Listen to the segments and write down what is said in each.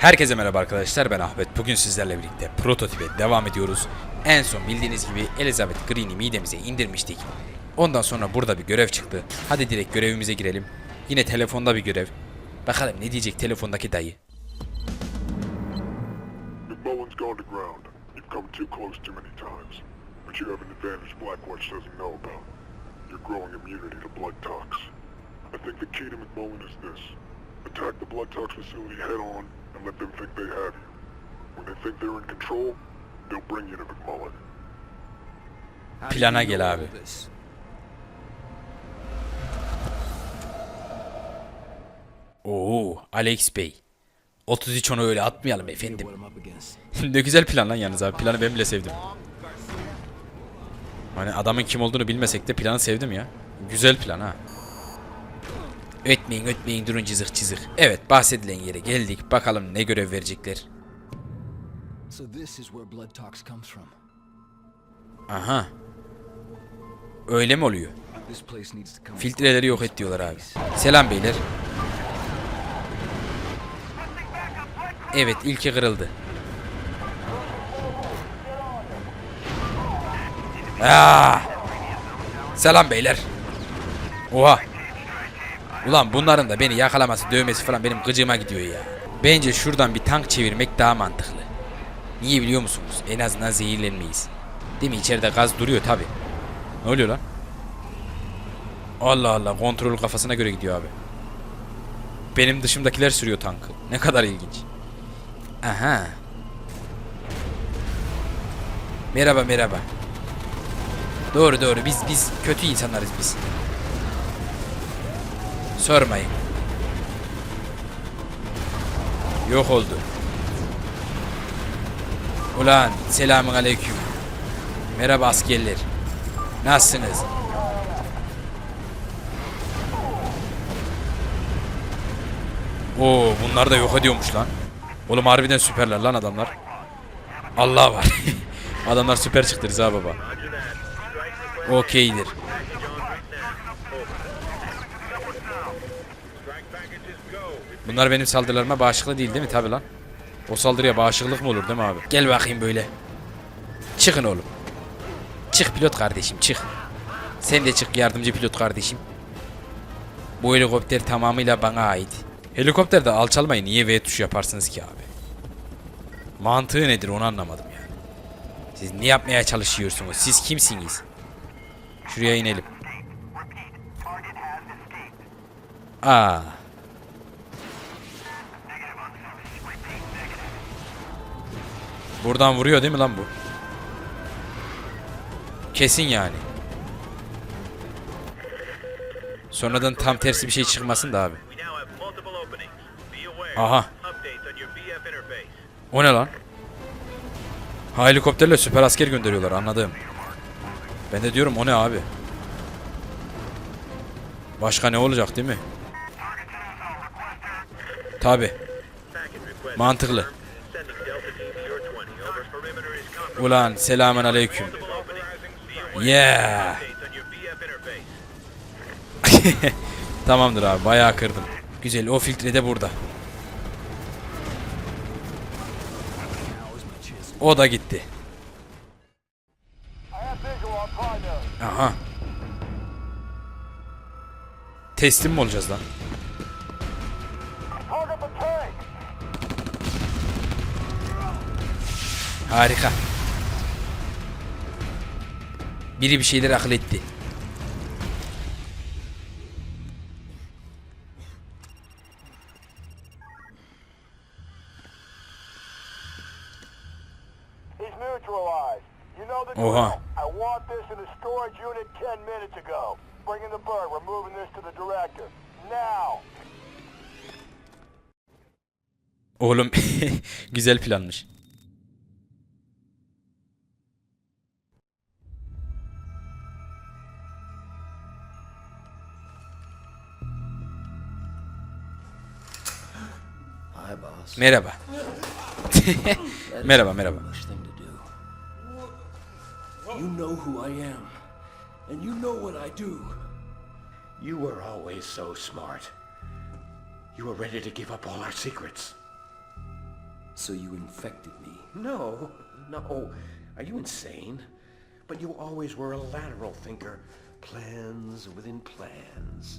Herkese merhaba arkadaşlar ben Ahmet. Bugün sizlerle birlikte prototipe devam ediyoruz. En son bildiğiniz gibi Elizabeth Green'i midemize indirmiştik. Ondan sonra burada bir görev çıktı. Hadi direkt görevimize girelim. Yine telefonda bir görev. Bakalım ne diyecek telefondaki dayı. Attack the blood tox facility head on and let them think they have you. When they think they're in control, they'll bring you to McMullen. Plana gel abi. Oo, Alex Bey. 33 onu öyle atmayalım efendim. ne güzel plan lan yalnız abi. Planı ben bile sevdim. Hani adamın kim olduğunu bilmesek de planı sevdim ya. Güzel plan ha. Ötmeyin ötmeyin durun cızık cızık. Evet bahsedilen yere geldik. Bakalım ne görev verecekler. Aha. Öyle mi oluyor? Filtreleri yok et diyorlar abi. Selam beyler. Evet ilki kırıldı. Aa! Selam beyler. Oha. Ulan bunların da beni yakalaması, dövmesi falan benim gıcığıma gidiyor ya. Bence şuradan bir tank çevirmek daha mantıklı. Niye biliyor musunuz? En azından zehirlenmeyiz. Değil mi? İçeride gaz duruyor tabi. Ne oluyor lan? Allah Allah kontrol kafasına göre gidiyor abi. Benim dışımdakiler sürüyor tankı. Ne kadar ilginç. Aha. Merhaba merhaba. Doğru doğru biz biz kötü insanlarız biz. Sormayın. Yok oldu. Ulan selamun aleyküm. Merhaba askerler. Nasılsınız? Oo bunlar da yok ediyormuş lan. Oğlum harbiden süperler lan adamlar. Allah var. adamlar süper çıktı Rıza baba. Okeydir. Bunlar benim saldırılarıma bağışıklı değil değil mi? Tabi lan. O saldırıya bağışıklık mı olur değil mi abi? Gel bakayım böyle. Çıkın oğlum. Çık pilot kardeşim çık. Sen de çık yardımcı pilot kardeşim. Bu helikopter tamamıyla bana ait. Helikopterde alçalmayı niye V tuşu yaparsınız ki abi? Mantığı nedir onu anlamadım yani. Siz ne yapmaya çalışıyorsunuz? Siz kimsiniz? Şuraya inelim. Aa. Buradan vuruyor değil mi lan bu? Kesin yani. Sonradan tam tersi bir şey çıkmasın da abi. Aha. O ne lan? Ha helikopterle süper asker gönderiyorlar anladım. Ben de diyorum o ne abi? Başka ne olacak değil mi? Tabi. Mantıklı. Ulan selamun aleyküm. Yeah. Tamamdır abi bayağı kırdım. Güzel o filtre de burada. O da gitti. Aha. Teslim mi olacağız lan? Harika. Biri bir şeyler akıl etti. Oha. drill. I want Merhaba. merhaba merhaba. Much thing to do. You know who I am, and you know what I do. You were always so smart. You were ready to give up all our secrets. So you infected me. No, no. Are you insane? But you always were a lateral thinker. Plans within plans.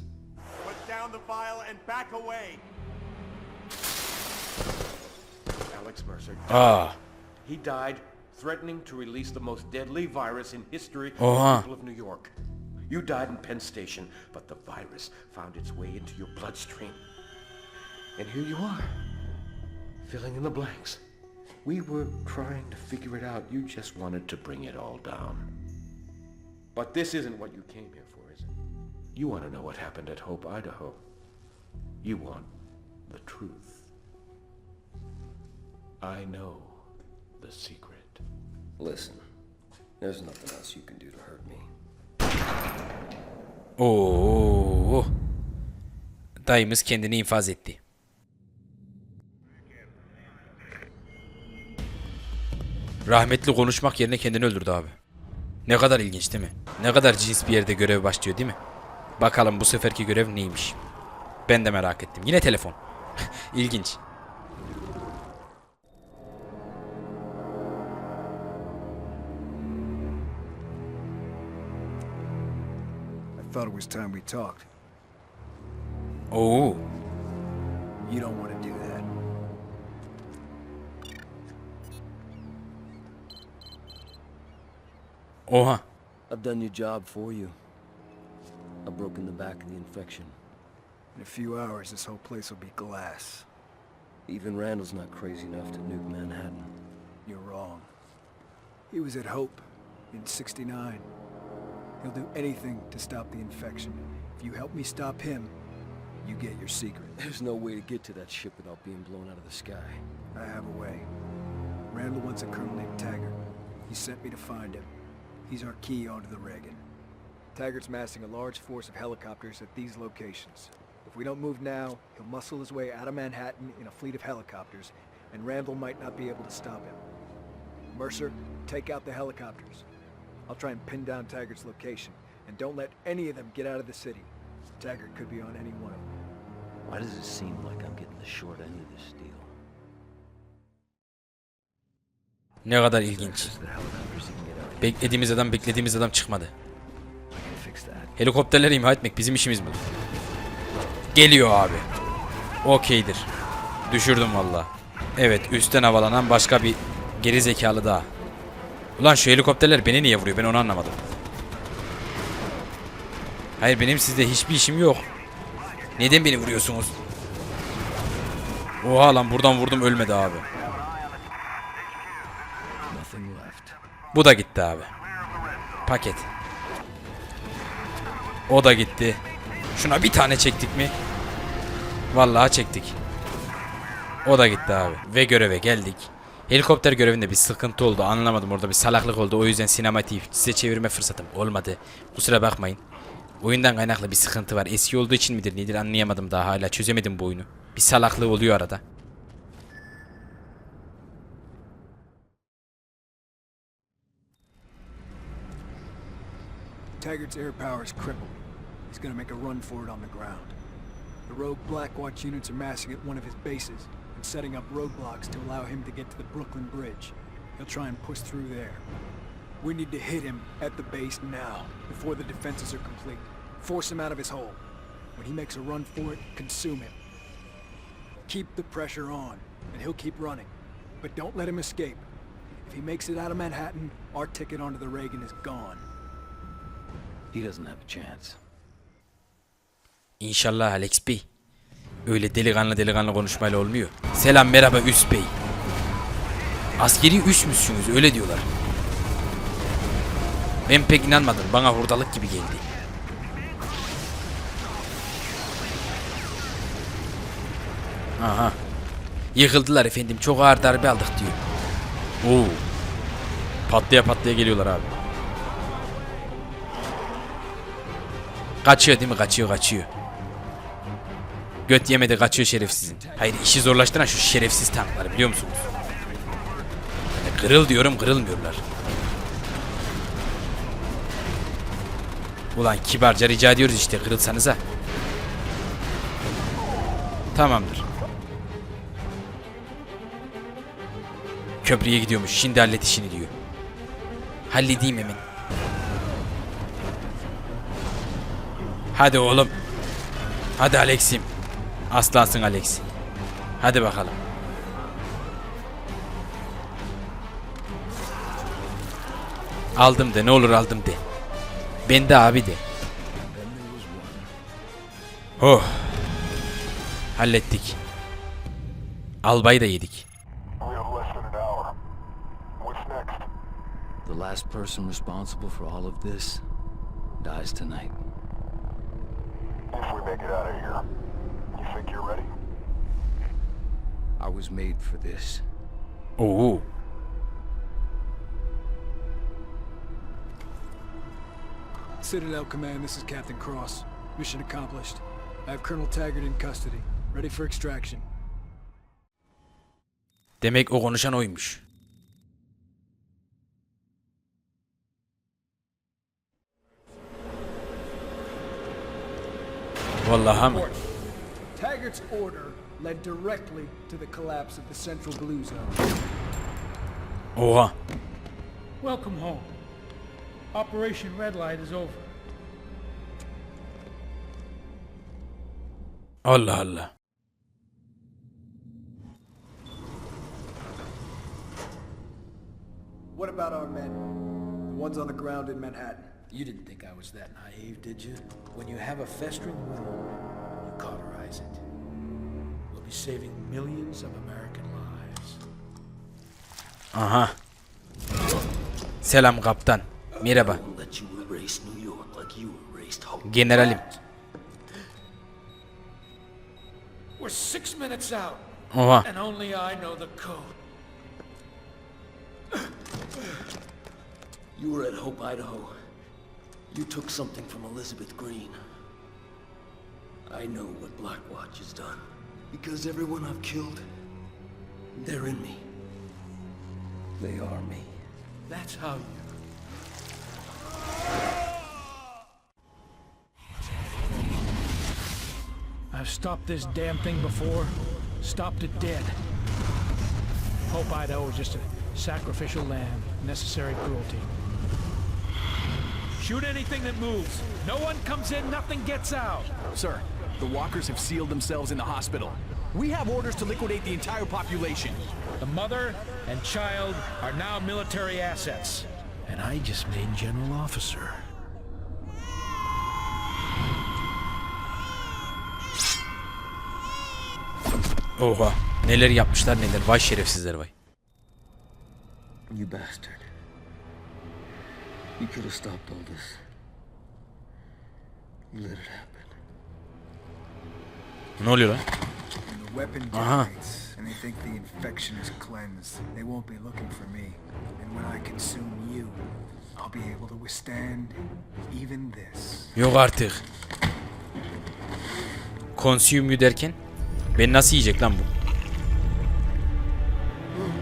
Put down the vial and back away. Alex Mercer. Aa. Ah. He died threatening to release the most deadly virus in history to Oha. the people of New York. You died in Penn Station, but the virus found its way into your bloodstream. And here you are, filling in the blanks. We were trying to figure it out. You just wanted to bring it all down. But this isn't what you came here for, is it? You want to know what happened at Hope, Idaho. You want the truth. I know the secret. Listen, there's nothing else you can do to hurt me. Oo. Dayımız kendini infaz etti. Rahmetli konuşmak yerine kendini öldürdü abi. Ne kadar ilginç değil mi? Ne kadar cins bir yerde görev başlıyor değil mi? Bakalım bu seferki görev neymiş? Ben de merak ettim. Yine telefon. İlginç. Thought it was time we talked. Oh. You don't want to do that. Oha. I've done your job for you. I've broken the back of the infection. In a few hours, this whole place will be glass. Even Randall's not crazy enough to nuke Manhattan. You're wrong. He was at Hope in 69. He'll do anything to stop the infection. If you help me stop him, you get your secret. There's no way to get to that ship without being blown out of the sky. I have a way. Randall wants a colonel named Taggart. He sent me to find him. He's our key onto the Reagan. Taggart's massing a large force of helicopters at these locations. If we don't move now, he'll muscle his way out of Manhattan in a fleet of helicopters, and Randall might not be able to stop him. Mercer, take out the helicopters. I'll try and pin down Taggart's location, and don't let any of them get out of the city. Taggart could be on any one of them. Why does it seem like I'm getting the short end of this deal? Ne kadar ilginç. Beklediğimiz adam beklediğimiz adam çıkmadı. Helikopterleri imha etmek bizim işimiz mi? Geliyor abi. Okeydir. Düşürdüm valla. Evet üstten havalanan başka bir geri zekalı daha. Ulan şu helikopterler beni niye vuruyor ben onu anlamadım. Hayır benim sizde hiçbir işim yok. Neden beni vuruyorsunuz? Oha lan buradan vurdum ölmedi abi. Bu da gitti abi. Paket. O da gitti. Şuna bir tane çektik mi? Vallahi çektik. O da gitti abi. Ve göreve geldik. Helikopter görevinde bir sıkıntı oldu. Anlamadım orada bir salaklık oldu. O yüzden sinematiği size çevirme fırsatım olmadı. Kusura bakmayın. Oyundan kaynaklı bir sıkıntı var. Eski olduğu için midir nedir anlayamadım daha hala. Çözemedim bu oyunu. Bir salaklığı oluyor arada. Taggart's air power is crippled. He's gonna make a run for it on the ground. The rogue Blackwatch units are massing at one of his bases and setting up roadblocks to allow him to get to the Brooklyn Bridge. He'll try and push through there. We need to hit him at the base now, before the defenses are complete. Force him out of his hole. When he makes a run for it, consume him. Keep the pressure on, and he'll keep running. But don't let him escape. If he makes it out of Manhattan, our ticket onto the Reagan is gone. He doesn't have a chance. İnşallah Alex Bey. Öyle delikanlı delikanlı konuşmayla olmuyor. Selam merhaba Üs Bey. Askeri üs müsünüz öyle diyorlar. Ben pek inanmadım. Bana hurdalık gibi geldi. Aha. Yıkıldılar efendim. Çok ağır darbe aldık diyor. Oo. Patlaya patlaya geliyorlar abi. Kaçıyor değil mi? Kaçıyor kaçıyor. Göt yemedi kaçıyor şerefsizin. Hayır işi zorlaştıran şu şerefsiz tanklar biliyor musunuz? Yani kırıl diyorum kırılmıyorlar. Ulan kibarca rica ediyoruz işte kırılsanıza. Tamamdır. Köprüye gidiyormuş. Şimdi hallet işini diyor. Halledeyim hemen. Hadi oğlum. Hadi Alex'im. Aslansın Alex. Hadi bakalım. Aldım de ne olur aldım de. Ben de abi de. Oh. Hallettik. Albayı da yedik. The last person responsible for all of this dies tonight. If we make it out of here, think you're ready? I was made for this. Oo. Citadel Command, this is Captain Cross. Mission accomplished. I have Colonel Taggart in custody. Ready for extraction. Demek o konuşan oymuş. Vallahi mı? Taggart's order led directly to the collapse of the Central Blue Zone. Oha. Welcome home. Operation Red Light is over. Allah Allah. What about our men? The ones on the ground in Manhattan. You didn't think I was that naive, did you? When you have a festering wound, you cauterize it. We'll be saving millions of American lives. Aha. Selam kaptan. Merhaba. Let you erase New York like you erased Hope. Generalim. We're six minutes out, Oha. and only I know the code. You were at Hope, Idaho. You took something from Elizabeth Green. I know what Blackwatch has done. Because everyone I've killed, they're in me. They are me. That's how you. I've stopped this damn thing before. Stopped it dead. Hope Idaho was just a sacrificial lamb. Necessary cruelty. Shoot anything that moves. No one comes in, nothing gets out. Sir, the walkers have sealed themselves in the hospital. We have orders to liquidate the entire population. The mother and child are now military assets. And I just made general officer. Oha. Neler yapmışlar neler. Vay şerefsizler vay. You bastard. You could have stopped all this. You let it happen. Ne oluyor lan? And they think the infection is cleansed, they won't be looking for me. And when I consume you, I'll be able to withstand even this. Yok artık. Consume you derken? Beni nasıl yiyecek lan bu?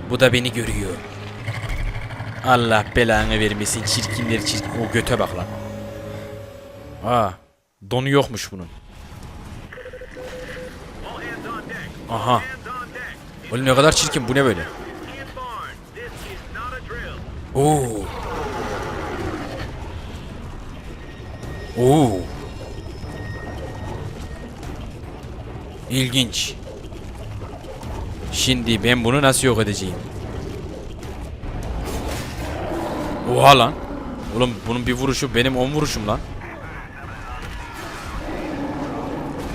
Bu da beni görüyor. Allah belanı vermesin çirkinleri çirkin. O göte bak lan. Aa, donu yokmuş bunun. Aha. Oğlum ne kadar çirkin bu ne böyle? Oo. Oo. İlginç. Şimdi ben bunu nasıl yok edeceğim? Oha lan. Oğlum bunun bir vuruşu benim on vuruşum lan.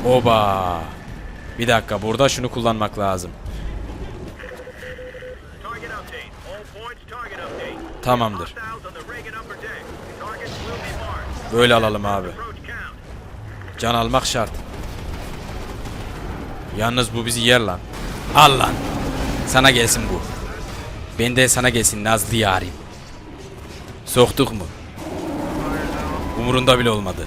Oba. Bir dakika burada şunu kullanmak lazım. Tamamdır. Böyle alalım abi. Can almak şart. Yalnız bu bizi yer lan. Al lan. Sana gelsin bu. Ben de sana gelsin Nazlı yarim. Soktuk mu? Umurunda bile olmadı.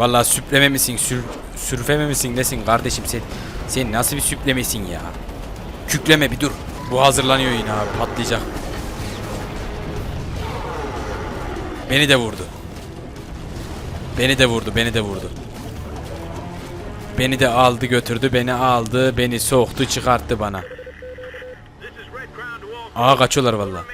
Vallahi süpleme misin, sür, sürfeme misin nesin kardeşim sen? Sen nasıl bir süplemesin ya? Kükleme bir dur. Bu hazırlanıyor yine abi patlayacak. Beni de vurdu. Beni de vurdu, beni de vurdu. Beni de aldı götürdü, beni aldı, beni soktu, çıkarttı bana. Aa kaçıyorlar valla.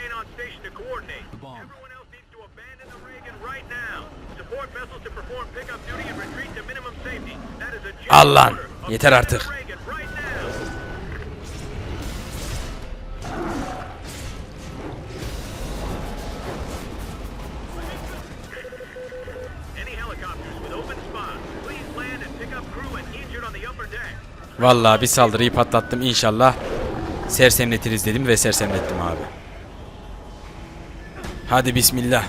On the upper deck. Vallahi bir saldırıyı patlattım inşallah. Sersemletiriz dedim ve sersemlettim abi. Hadi bismillah.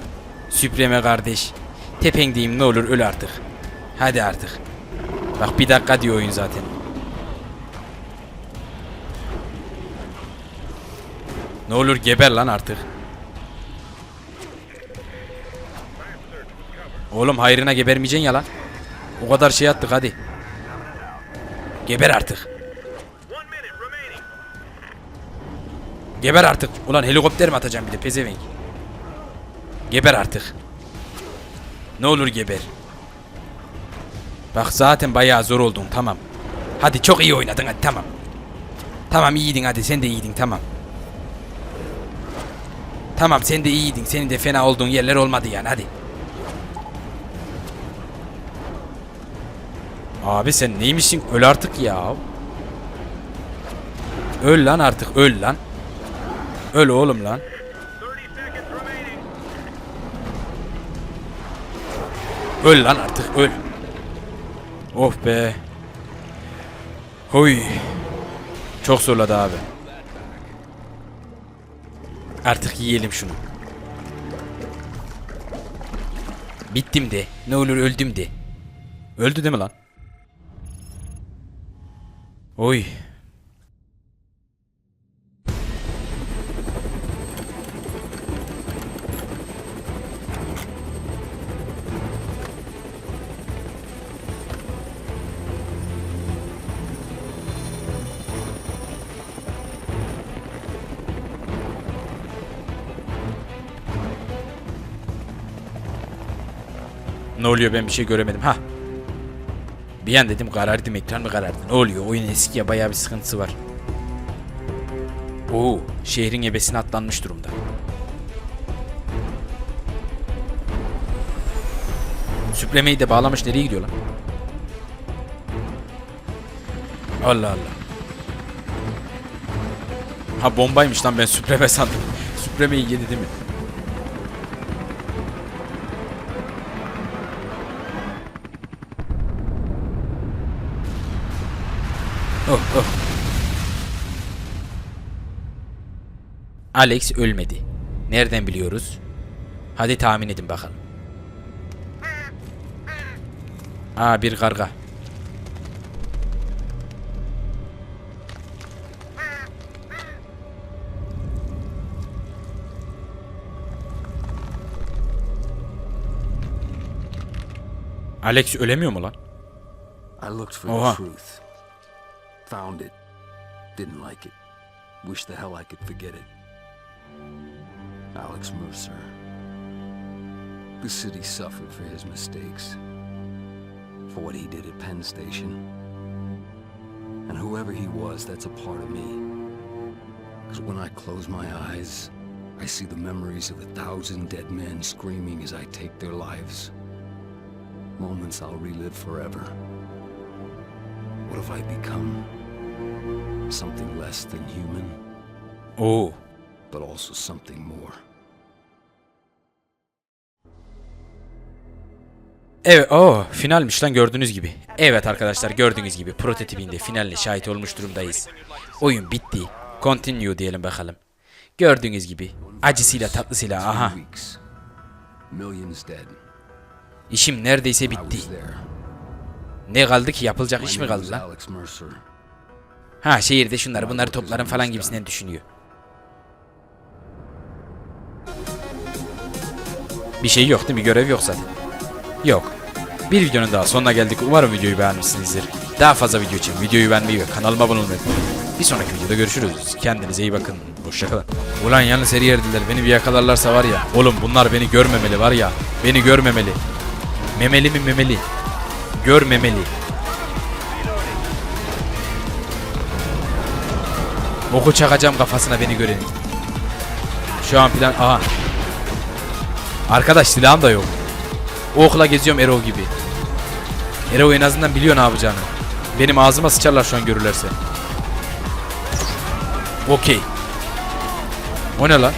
Süpreme kardeş. Tependeyim ne olur öl artık. Hadi artık. Bak bir dakika diyor oyun zaten. Ne olur geber lan artık. Oğlum hayrına gebermeyeceksin ya lan. O kadar şey attık hadi. Geber artık. Geber artık. Ulan helikopter mi atacağım bir de pezevenk. Geber artık. Ne olur geber. Bak zaten bayağı zor oldun tamam. Hadi çok iyi oynadın hadi tamam. Tamam iyiydin hadi sen de iyiydin tamam. Tamam sen de iyiydin. Senin de fena olduğun yerler olmadı yani hadi. Abi sen neymişsin? Öl artık ya. Öl lan artık öl lan. Öl oğlum lan. 30 seconds remaining. Öl lan artık öl. Oh be. Huy. Çok zorladı abi. Artık yiyelim şunu. Bittim de. Ne olur öldüm de. Öldü değil mi lan? Oy. Ne oluyor ben bir şey göremedim. Ha. Bir an dedim karardım ekran mı karardı? Ne oluyor? Oyun eski ya bayağı bir sıkıntısı var. Oo, şehrin ebesine atlanmış durumda. Süplemeyi de bağlamış nereye gidiyor lan? Allah Allah. Ha bombaymış lan ben süpreme sandım. Süpremeyi yedi değil mi? Alex ölmedi. Nereden biliyoruz? Hadi tahmin edin bakalım. Aa bir karga. Alex ölemiyor mu lan? I looked for Oha. the truth. Found it. Didn't like it. Wish the hell I could forget it. Alex Mercer. The city suffered for his mistakes. For what he did at Penn Station. And whoever he was, that's a part of me. Because when I close my eyes, I see the memories of a thousand dead men screaming as I take their lives. Moments I'll relive forever. What have I become? Something less than human, Oo. But also something more. Evet, o finalmiş lan gördüğünüz gibi. Evet arkadaşlar gördüğünüz gibi prototipinde finalle şahit olmuş durumdayız. Oyun bitti. Continue diyelim bakalım. Gördüğünüz gibi acısıyla tatlısıyla aha. İşim neredeyse bitti. Ne kaldı ki yapılacak iş mi kaldı lan? Ha şehirde şunları bunları toplarım falan gibisinden düşünüyor. Bir şey yok değil mi? Görev yok zaten. Yok. Bir videonun daha sonuna geldik. Umarım videoyu beğenmişsinizdir. Daha fazla video için videoyu beğenmeyi ve kanalıma abone olmayı. Bir sonraki videoda görüşürüz. Kendinize iyi bakın. Hoşçakalın. Ulan yalnız seri yerdiler. Beni bir yakalarlarsa var ya. Oğlum bunlar beni görmemeli var ya. Beni görmemeli. Memeli mi memeli? Gör memeli. Oku çakacağım kafasına beni görenin. Şu an plan... Aha. Arkadaş silahım da yok. O okla geziyorum Erol gibi. Erol en azından biliyor ne yapacağını. Benim ağzıma sıçarlar şu an görürlerse. Okey. O ne lan?